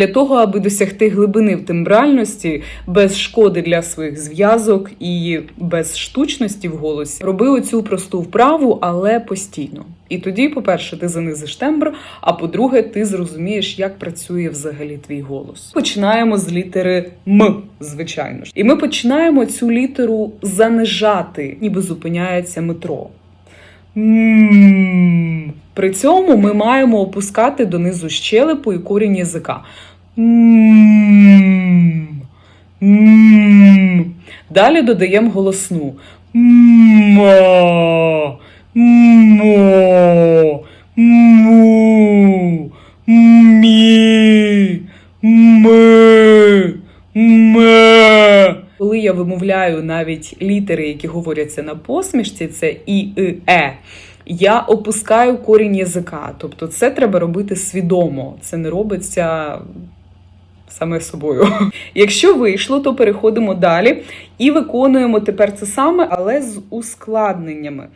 Для того, аби досягти глибини в тембральності без шкоди для своїх зв'язок і без штучності в голосі, роби оцю просту вправу, але постійно. І тоді, по-перше, ти занизиш тембр, а по-друге, ти зрозумієш, як працює взагалі твій голос. Починаємо з літери М, звичайно ж. І ми починаємо цю літеру занижати, ніби зупиняється метро. При цьому ми маємо опускати донизу щелепу і корінь язика. М. Далі додаємо голосну. Коли я вимовляю навіть літери, які говоряться на посмішці, це і, і, е. Я опускаю корінь язика. Тобто це треба робити свідомо. Це не робиться саме собою. Якщо вийшло, то переходимо далі і виконуємо тепер це саме, але з ускладненнями.